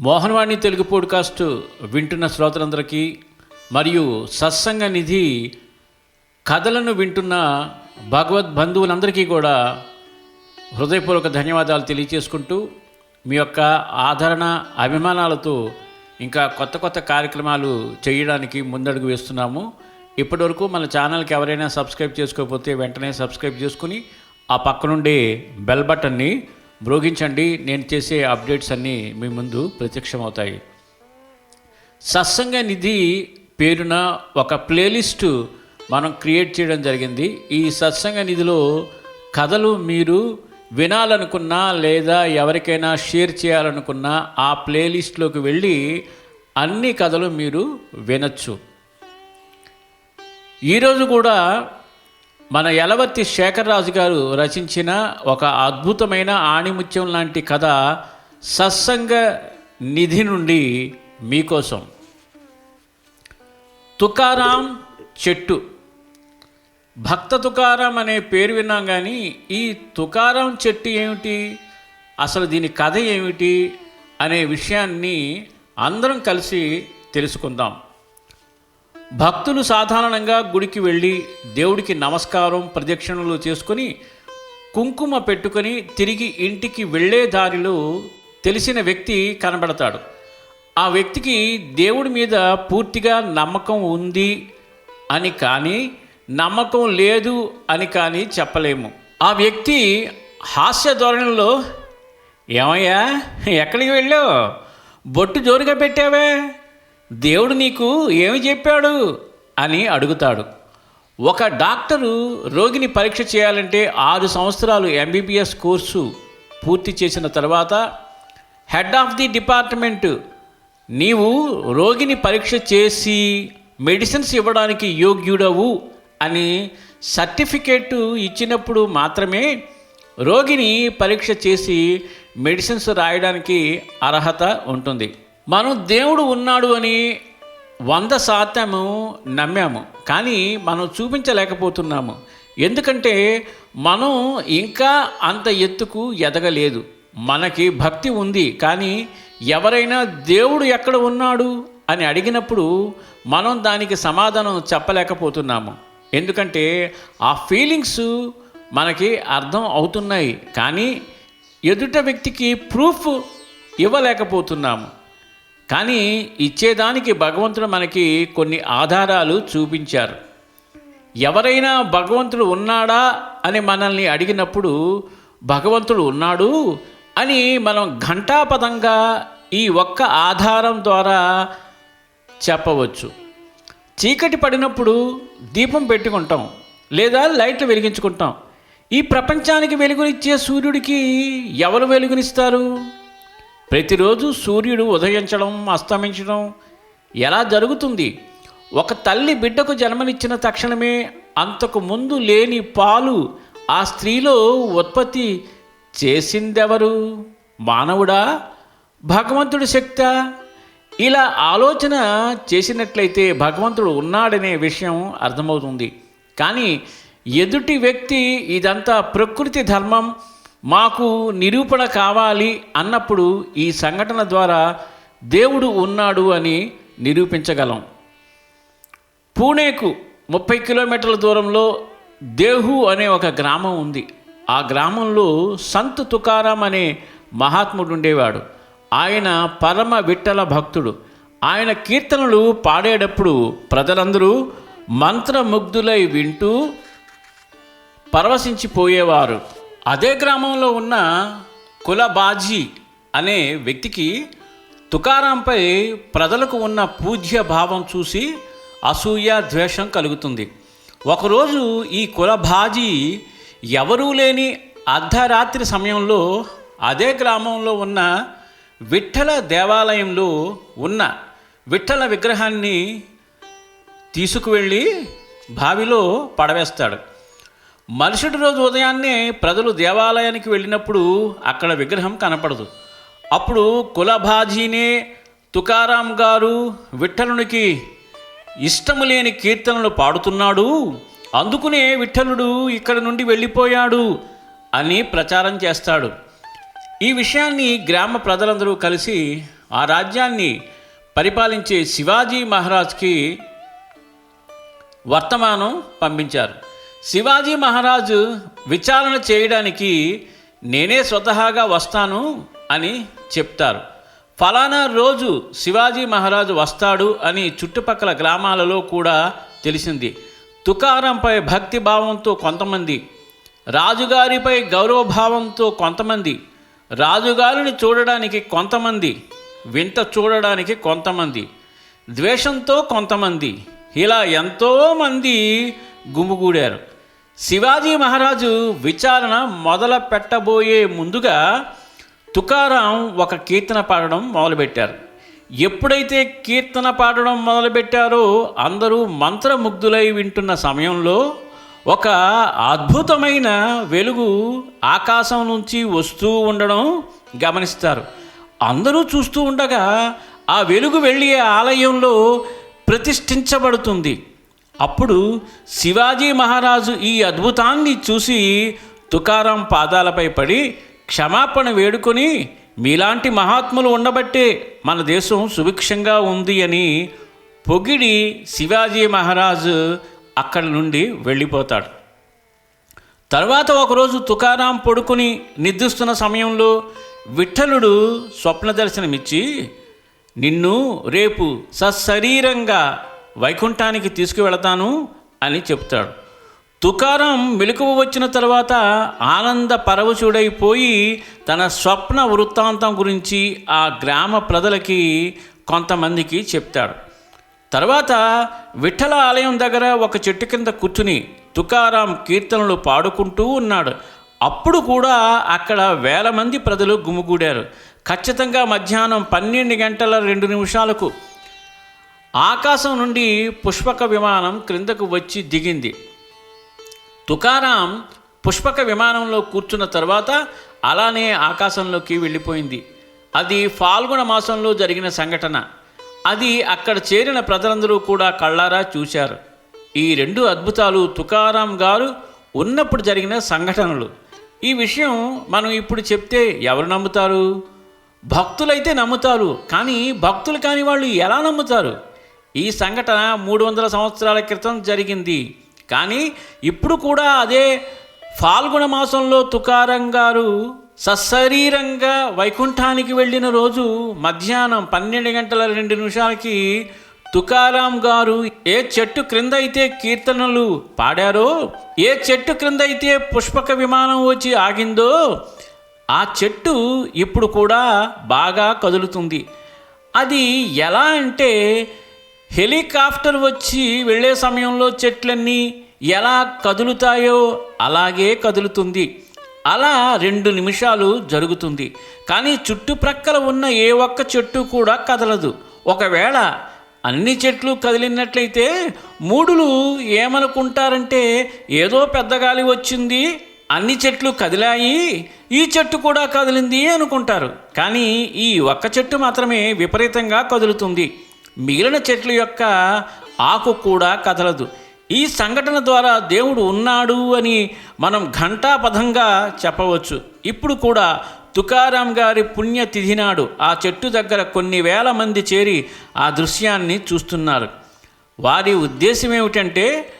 Mohan Vani Telugu podcast వింటున్న శ్రోతలందరికీ మరియు సత్సంగ నిధి కథలను వింటున్న భగవద్ బంధువులందరికీ కూడా హృదయపూర్వక ధన్యవాదాలు తెలియచేసుకుంటూ మీ యొక్క ఆదరణ అభిమానాలతో ఇంకా కొత్త కొత్త కార్యక్రమాలు చేయడానికి ముందడుగు వేస్తున్నాము. ఇప్పటివరకు మన ఛానల్కి ఎవరైనా సబ్స్క్రైబ్ చేసుకోకపోతే వెంటనే సబ్స్క్రైబ్ చేసుకుని ఆ పక్కనుండే బెల్ బటన్ని మ్రోగించండి నేను చేసే అప్డేట్స్ అన్నీ మీ ముందు ప్రత్యక్షమవుతాయి. సత్సంగ నిధి పేరున ఒక ప్లేలిస్టు మనం క్రియేట్ చేయడం జరిగింది. ఈ సత్సంగ నిధిలో కథలు మీరు వినాలనుకున్నా లేదా ఎవరికైనా షేర్ చేయాలనుకున్నా ఆ ప్లేలిస్ట్లోకి వెళ్ళి అన్ని కథలు మీరు వినొచ్చు. ఈరోజు కూడా మన యలవర్తి శేఖర్రాజు గారు రచించిన ఒక అద్భుతమైన ఆణిముత్యం లాంటి కథ సత్సంగ నిధి నుండి మీకోసం. తుకారాం చెట్టు. భక్త తుకారాం అనే పేరు విన్నాం కానీ ఈ తుకారాం చెట్టు ఏమిటి? అసలు దీని కథ ఏమిటి? అనే విషయాన్ని అందరం కలిసి తెలుసుకుందాం. భక్తులు సాధారణంగా గుడికి వెళ్ళి దేవుడికి నమస్కారం ప్రదక్షిణలు చేసుకొని కుంకుమ పెట్టుకొని తిరిగి ఇంటికి వెళ్ళే దారిలో తెలిసిన వ్యక్తి కనబడతాడు. ఆ వ్యక్తికి దేవుడి మీద పూర్తిగా నమ్మకం ఉంది అని కానీ నమ్మకం లేదు అని కానీ చెప్పలేము. ఆ వ్యక్తి హాస్య ధోరణిలో ఏమయ్యా ఎక్కడికి వెళ్ళావు? బొట్టు జోరుగా పెట్టావే? దేవుడు నీకు ఏమి చెప్పాడు? అని అడుగుతాడు. ఒక డాక్టరు రోగిని పరీక్ష చేయాలంటే ఆరు సంవత్సరాలు ఎంబీబీఎస్ కోర్సు పూర్తి చేసిన తర్వాత హెడ్ ఆఫ్ ది డిపార్ట్మెంట్ నీవు రోగిని పరీక్ష చేసి మెడిసిన్స్ ఇవ్వడానికి యోగ్యుడవు అని సర్టిఫికేట్ ఇచ్చినప్పుడు మాత్రమే రోగిని పరీక్ష చేసి మెడిసిన్స్ రాయడానికి అర్హత ఉంటుంది. మనం దేవుడు ఉన్నాడు అని వంద శాతము నమ్మాము కానీ మనం చూపించలేకపోతున్నాము. ఎందుకంటే మనం ఇంకా అంత ఎత్తుకు ఎదగలేదు. మనకి భక్తి ఉంది కానీ ఎవరైనా దేవుడు ఎక్కడ ఉన్నాడు అని అడిగినప్పుడు మనం దానికి సమాధానం చెప్పలేకపోతున్నాము. ఎందుకంటే ఆ ఫీలింగ్స్ మనకి అర్థం అవుతున్నాయి కానీ ఎదుట వ్యక్తికి ప్రూఫ్ ఇవ్వలేకపోతున్నాము. కానీ ఇచ్చేదానికి భగవంతుడు మనకి కొన్ని ఆధారాలు చూపించారు. ఎవరైనా భగవంతుడు ఉన్నాడా అని మనల్ని అడిగినప్పుడు భగవంతుడు ఉన్నాడు అని మనం ఘంటాపదంగా ఈ ఒక్క ఆధారం ద్వారా చెప్పవచ్చు. చీకటి పడినప్పుడు దీపం పెట్టుకుంటాం లేదా లైట్లు వెలిగించుకుంటాం. ఈ ప్రపంచానికి వెలుగునిచ్చే సూర్యుడికి ఎవరు వెలుగునిస్తారు? ప్రతిరోజు సూర్యుడు ఉదయించడం అస్తమించడం ఎలా జరుగుతుంది? ఒక తల్లి బిడ్డకు జన్మనిచ్చిన తక్షణమే అంతకు ముందు లేని పాలు ఆ స్త్రీలో ఉత్పత్తి చేసిందెవరు? మానవుడా? భగవంతుడి శక్త? ఇలా ఆలోచన చేసినట్లయితే భగవంతుడు ఉన్నాడనే విషయం అర్థమవుతుంది. కానీ ఎదుటి వ్యక్తి ఇదంతా ప్రకృతి ధర్మం మాకు నిరూపణ కావాలి అన్నప్పుడు ఈ సంఘటన ద్వారా దేవుడు ఉన్నాడు అని నిరూపించగలం. పూణేకు ముప్పై కిలోమీటర్ల దూరంలో దేహు అనే ఒక గ్రామం ఉంది. ఆ గ్రామంలో సంత్ తుకారాం అనే మహాత్ముడు ఉండేవాడు. ఆయన పరమ విట్టల భక్తుడు. ఆయన కీర్తనలు పాడేటప్పుడు ప్రజలందరూ మంత్రముగ్ధులై వింటూ పరవశించిపోయేవారు. అదే గ్రామంలో ఉన్న కులబాజీ అనే వ్యక్తికి తుకారాంపై ప్రజలకు ఉన్న పూజ్య భావం చూసి అసూయ ద్వేషం కలుగుతుంది. ఒకరోజు ఈ కులబాజీ ఎవరూ లేని అర్ధరాత్రి సమయంలో అదే గ్రామంలో ఉన్న విఠల దేవాలయంలో ఉన్న విఠల విగ్రహాన్ని తీసుకువెళ్ళి బావిలో పడవేస్తాడు. మరుసటి రోజు ఉదయాన్నే ప్రజలు దేవాలయానికి వెళ్ళినప్పుడు అక్కడ విగ్రహం కనపడదు. అప్పుడు కులభాజీనే తుకారాం గారు విఠలునికి ఇష్టము లేని కీర్తనలు పాడుతున్నాడు. అందుకునే విఠలుడు ఇక్కడ నుండి వెళ్ళిపోయాడు అని ప్రచారం చేస్తాడు. ఈ విషయాన్ని గ్రామ ప్రజలందరూ కలిసి ఆ రాజ్యాన్ని పరిపాలించే శివాజీ మహారాజ్కి వర్తమానం పంపించారు. శివాజీ మహారాజు విచారణ చేయడానికి నేనే స్వతహాగా వస్తాను అని చెప్తారు. ఫలానా రోజు శివాజీ మహారాజు వస్తాడు అని చుట్టుపక్కల గ్రామాలలో కూడా తెలిసింది. తుకారంపై భక్తి భావంతో కొంతమంది రాజుగారిపై గౌరవభావంతో కొంతమంది రాజుగారిని చూడడానికి కొంతమంది వింత చూడడానికి కొంతమంది ద్వేషంతో కొంతమంది ఇలా ఎంతోమంది గుమిగూడారు. శివాజీ మహారాజు విచారణ మొదలు పెట్టబోయే ముందుగా తుకారాం ఒక కీర్తన పాడడం మొదలుపెట్టారు. ఎప్పుడైతే కీర్తన పాడడం మొదలుపెట్టారో అందరూ మంత్రముగ్ధులై వింటున్న సమయంలో ఒక అద్భుతమైన వెలుగు ఆకాశం నుంచి వస్తూ ఉండడం గమనిస్తారు. అందరూ చూస్తూ ఉండగా ఆ వెలుగు వెళ్ళే ఆలయంలో ప్రతిష్ఠించబడుతుంది. అప్పుడు శివాజీ మహారాజు ఈ అద్భుతాన్ని చూసి తుకారాం పాదాలపై పడి క్షమాపణ వేడుకొని మీలాంటి మహాత్ములు ఉండబట్టే మన దేశం సుభిక్షంగా ఉంది అని పొగిడి శివాజీ మహారాజు అక్కడి నుండి వెళ్ళిపోతాడు. తర్వాత ఒకరోజు తుకారాం పడుకుని నిద్రిస్తున్న సమయంలో విఠలుడు స్వప్న దర్శనమిచ్చి నిన్ను రేపు సశరీరంగా వైకుంఠానికి తీసుకువెళతాను అని చెప్తాడు. తుకారం మెలకువ వచ్చిన తర్వాత ఆనంద పరవశుడైపోయి తన స్వప్న వృత్తాంతం గురించి ఆ గ్రామ ప్రజలకి కొంతమందికి చెప్తాడు. తర్వాత విఠల ఆలయం దగ్గర ఒక చెట్టు కింద కూర్చుని తుకారాం కీర్తనలు పాడుకుంటూ ఉన్నాడు. అప్పుడు కూడా అక్కడ వేల మంది ప్రజలు గుమిగూడారు. ఖచ్చితంగా మధ్యాహ్నం పన్నెండు గంటల రెండు నిమిషాలకు ఆకాశం నుండి పుష్పక విమానం క్రిందకు వచ్చి దిగింది. తుకారాం పుష్పక విమానంలో కూర్చున్న తర్వాత అలానే ఆకాశంలోకి వెళ్ళిపోయింది. అది ఫాల్గుణ మాసంలో జరిగిన సంఘటన. అది అక్కడ చేరిన ప్రజలందరూ కూడా కళ్ళారా చూశారు. ఈ రెండు అద్భుతాలు తుకారాం గారు ఉన్నప్పుడు జరిగిన సంఘటనలు. ఈ విషయం మనం ఇప్పుడు చెప్తే ఎవరు నమ్ముతారు? భక్తులైతే నమ్ముతారు కానీ భక్తులు కాని వాళ్ళు ఎలా నమ్ముతారు? ఈ సంఘటన మూడు వందల సంవత్సరాల క్రితం జరిగింది. కానీ ఇప్పుడు కూడా అదే ఫాల్గుణ మాసంలో తుకారం గారు సశరీరంగా వైకుంఠానికి వెళ్ళిన రోజు మధ్యాహ్నం పన్నెండు గంటల రెండు నిమిషాలకి తుకారాం గారు ఏ చెట్టు క్రింద అయితే కీర్తనలు పాడారో ఏ చెట్టు క్రింద అయితే పుష్పక విమానం వచ్చి ఆగిందో ఆ చెట్టు ఇప్పుడు కూడా బాగా కదులుతుంది. అది ఎలా అంటే హెలికాప్టర్ వచ్చి వెళ్ళే సమయంలో చెట్లన్నీ ఎలా కదులుతాయో అలాగే కదులుతుంది. అలా రెండు నిమిషాలు జరుగుతుంది. కానీ చుట్టుప్రక్కల ఉన్న ఏ ఒక్క చెట్టు కూడా కదలదు. ఒకవేళ అన్ని చెట్లు కదిలినట్లయితే మూడులు ఏమనుకుంటారంటే ఏదో పెద్ద గాలి వచ్చింది అన్ని చెట్లు కదిలాయి ఈ చెట్టు కూడా కదిలింది అనుకుంటారు. కానీ ఈ ఒక్క చెట్టు మాత్రమే విపరీతంగా కదులుతుంది. మిగిలిన చెట్ల యొక్క ఆకు కూడా కదలదు. ఈ సంఘటన ద్వారా దేవుడు ఉన్నాడు అని మనం ఘంటాపథంగా చెప్పవచ్చు. ఇప్పుడు కూడా తుకారాం గారి పుణ్యతిథి నాడు ఆ చెట్టు దగ్గర కొన్ని వేల మంది చేరి ఆ దృశ్యాన్ని చూస్తున్నారు. వారి ఉద్దేశం ఏమిటంటే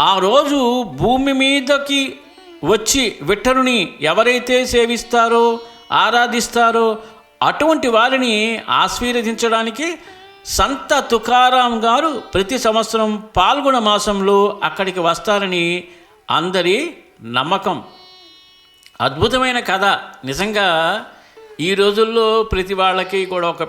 ఆ రోజు భూమి మీదకి వచ్చి విఠరుని ఎవరైతే సేవిస్తారో ఆరాధిస్తారో అటువంటి వారిని ఆశీర్వదించడానికి సంత తుకారాం గారు ప్రతి సంవత్సరం పాల్గొన మాసంలో అక్కడికి వస్తారని అందరి నమ్మకం. అద్భుతమైన కథ. నిజంగా ఈ రోజుల్లో ప్రతి వాళ్ళకి కూడా ఒక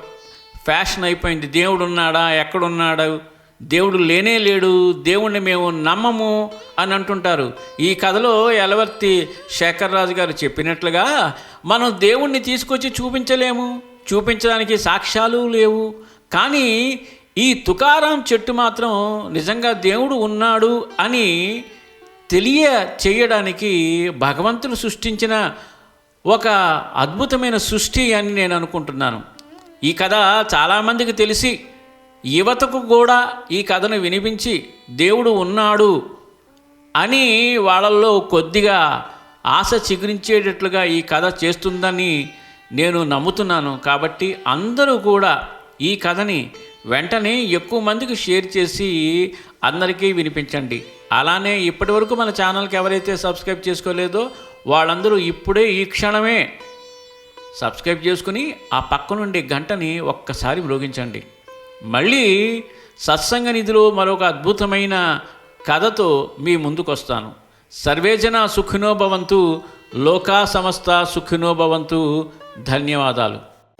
ఫ్యాషన్ అయిపోయింది. దేవుడు ఉన్నాడా ఎక్కడున్నాడు? దేవుడు లేనే లేడు. దేవుణ్ణి మేము నమ్మము అని అంటుంటారు. ఈ కథలో ఎలవర్తి శేఖర్ రాజు గారు చెప్పినట్లుగా మనం దేవుణ్ణి తీసుకొచ్చి చూపించలేము. చూపించడానికి సాక్ష్యాలు లేవు. కానీ ఈ తుకారాం చెట్టు మాత్రం నిజంగా దేవుడు ఉన్నాడు అని తెలియ చేయడానికి భగవంతుడు సృష్టించిన ఒక అద్భుతమైన సృష్టి అని నేను అనుకుంటున్నాను. ఈ కథ చాలామందికి తెలిసి యువతకు కూడా ఈ కథను వినిపించి దేవుడు ఉన్నాడు అని వాళ్ళల్లో కొద్దిగా ఆశ చిగురించేటట్లుగా ఈ కథ చేస్తుందని నేను నమ్ముతున్నాను. కాబట్టి అందరూ కూడా ఈ కథని వెంటనే ఎక్కువ మందికి షేర్ చేసి అందరికీ వినిపించండి. అలానే ఇప్పటివరకు మన ఛానల్కి ఎవరైతే సబ్స్క్రైబ్ చేసుకోలేదో వాళ్ళందరూ ఇప్పుడే ఈ క్షణమే సబ్స్క్రైబ్ చేసుకుని ఆ పక్క నుండి గంటని ఒక్కసారి మ్రోగించండి. మళ్ళీ సత్సంగ నిధిలో మరొక అద్భుతమైన కథతో మీ ముందుకు వస్తాను సర్వేజన సుఖినోభవంతు లోకా సమస్త సుఖినోభవంతు ధన్యవాదాలు.